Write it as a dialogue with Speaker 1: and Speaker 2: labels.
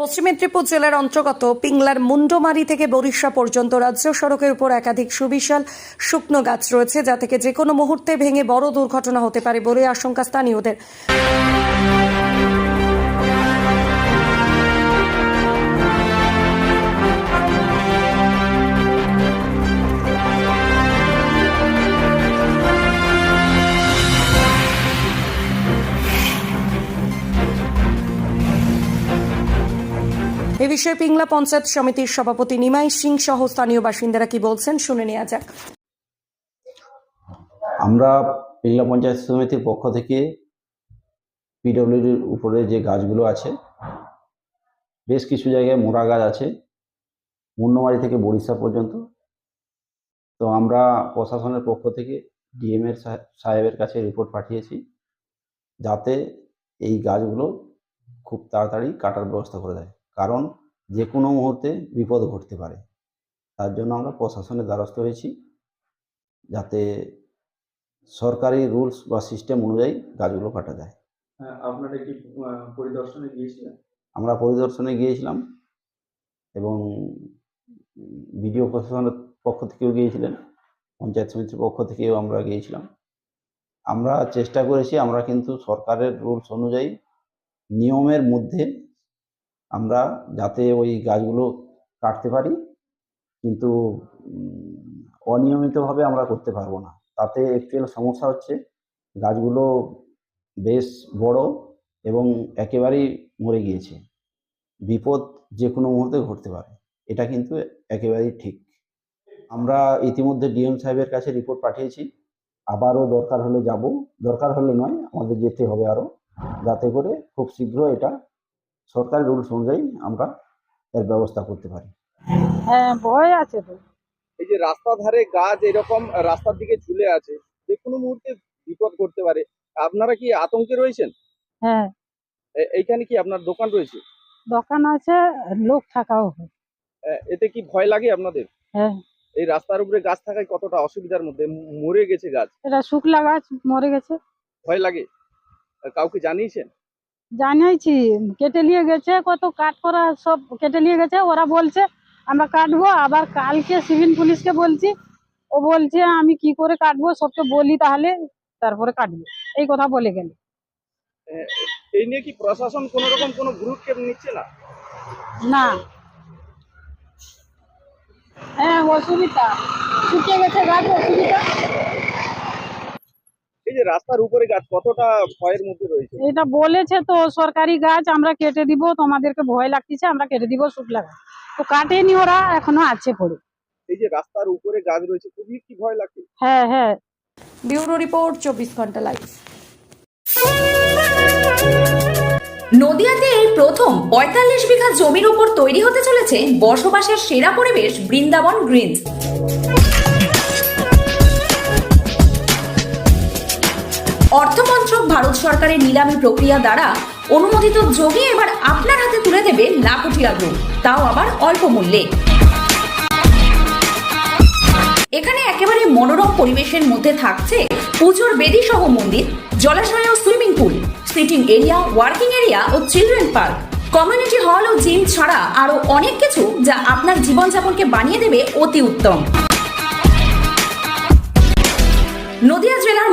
Speaker 1: পশ্চিম মেদিনীপুর জেলার অন্তর্গত পিংলার মুন্ডমারি থেকে বরিশা পর্যন্ত রাজ্য সড়কের উপর একাধিক সুবিশাল শুকনো গাছ রয়েছে, যা থেকে যে কোনো মুহূর্তে ভেঙে বড় দুর্ঘটনা হতে পারে বলে আশঙ্কা স্থানীয়দের। এ বিষয়ে পিংলা পঞ্চায়েত সমিতির সভাপতি নিমাই সিং সহ স্থানীয় বাসিন্দারা কি বলছেন শুনে নেওয়া যাক।
Speaker 2: আমরা পিংলা পঞ্চায়েত সমিতির পক্ষ থেকে পিডব্লিউডির উপরে যে গাছগুলো আছে, বেশ কিছু জায়গায় মোরা গাছ আছে, মুন্নমারি থেকে বরিশা পর্যন্ত। তো আমরা প্রশাসনের পক্ষ থেকে ডিএমএর সাহেবের কাছে রিপোর্ট পাঠিয়েছি যাতে এই গাছগুলো খুব তাড়াতাড়ি কাটার ব্যবস্থা করে দেয়। কারণ যে কোনো মুহূর্তে বিপদ ঘটতে পারে। তার জন্য আমরা প্রশাসনের দ্বারস্থ হয়েছি যাতে সরকারি রুলস বা সিস্টেম অনুযায়ী গাছগুলো কাটা যায়।
Speaker 3: হ্যাঁ, আপনারা কি পরিদর্শনে গিয়েছিলেন?
Speaker 2: আমরা পরিদর্শনে গিয়েছিলাম এবং বিডিও প্রশাসনের পক্ষ থেকেও গিয়েছিলেন পঞ্চায়েত সমিতির পক্ষ থেকেও আমরা গিয়েছিলাম। আমরা চেষ্টা করেছি আমরা কিন্তু সরকারের রুলস অনুযায়ী নিয়মের মধ্যে আমরা যাতে ওই গাছগুলো কাটতে পারি, কিন্তু অনিয়মিতভাবে আমরা করতে পারব না। তাতে অ্যাকচুয়াল সমস্যা হচ্ছে, গাছগুলো বেশ বড় এবং একেবারেই মরে গিয়েছে। বিপদ যে কোনো মুহূর্তে ঘটতে পারে, এটা কিন্তু একেবারেই ঠিক। আমরা ইতিমধ্যে ডিএম সাহেবের কাছে রিপোর্ট পাঠিয়েছি, আবারও দরকার হলে যাব। দরকার হলে নয়, আমাদের যেতে হবে আরও যাতে করে খুব শীঘ্র এটা সরকারি রুলস অনুযায়ী আমরা এর ব্যবস্থা করতে পারি।
Speaker 4: হ্যাঁ ভয় আছে তো।
Speaker 3: এই যে রাস্তা ধারে গাছ এরকম রাস্তার দিকে ঝুলে আছে যে কোনো মুহূর্তে বিপদ করতে পারে। আপনারা কি আতঙ্কে রয়েছেন?
Speaker 4: হ্যাঁ।
Speaker 3: এইখানে কি আপনার দোকান রয়েছে?
Speaker 4: দোকান আছে লোক থাকাও
Speaker 3: এতে কি ভয় লাগে আপনাদের?
Speaker 4: হ্যাঁ।
Speaker 3: এই রাস্তার উপরে গাছ থাকায় কতটা অসুবিধার মধ্যে? মরে গেছে গাছ।
Speaker 4: এটা শুকলা গাছ মরে গেছে।
Speaker 3: ভয় লাগে? কাউকে জানিয়েছেন?
Speaker 4: জানাইছি কেটে নিয়ে গেছে কত কাট করা সব কেটে নিয়ে গেছে ওরা বলছে আমরা কাটবো আবার কালকে সিভিল পুলিশকে বলছি ও বলছে আমি কি করে কাটবো সবকে বলি তাহলে তারপরে কাটবো। এই কথা বলে গেল।
Speaker 3: এই নিয়ে কি প্রশাসন কোনো রকম কোনো গুরুক্ষেপ নিচ্ছে না?
Speaker 4: না। হ্যাঁ অসুবিধা। শুকিয়ে গেছে গাছ অসুবিধা।
Speaker 3: রাস্তার উপরে গাছ কতটা ভয়ের মধ্যে রয়েছে?
Speaker 4: এটা বলেছে তো সরকারি গাছ আমরা কেটে দিব তোমাদেরকে ভয় লাগতেছে আমরা কেটে দিব শুকলা গাছ। তো কাটেনি ওরা এখনও আছে পড়ে।
Speaker 3: এই যে রাস্তার উপরে গাছ রয়েছে খুবই কি ভয় লাগছে।
Speaker 4: হ্যাঁ হ্যাঁ।
Speaker 1: ব্যুরো রিপোর্ট চব্বিশ ঘণ্টা লাইভ।
Speaker 5: নদিয়াতে এই প্রথম পঁয়তাল্লিশ বিঘা জমির উপর তৈরি হতে চলেছে বসবাসের সেরা পরিবেশ বৃন্দাবন গ্রিনস। অর্থমন্ত্রক ভারত সরকারের নিলামী প্রক্রিয়া দ্বারা অনুমোদিত জমি এবার আপনার হাতে তুলে দেবে লাখটিয়া গ্রুপ। তাও আবার অল্প মূল্যে। এখানে একেবারে মনোরম পরিবেশের মধ্যে থাকছে পুজোর বেদি সহ মন্দির, জলাশয় ও swimming pool, sitting area, working area ও চিলড্রেন পার্ক। কমিউনিটি হল ও জিম ছাড়া আরও অনেক কিছু যা আপনার জীবনযাপনকে বানিয়ে দেবে অতি উত্তম। নদিয়া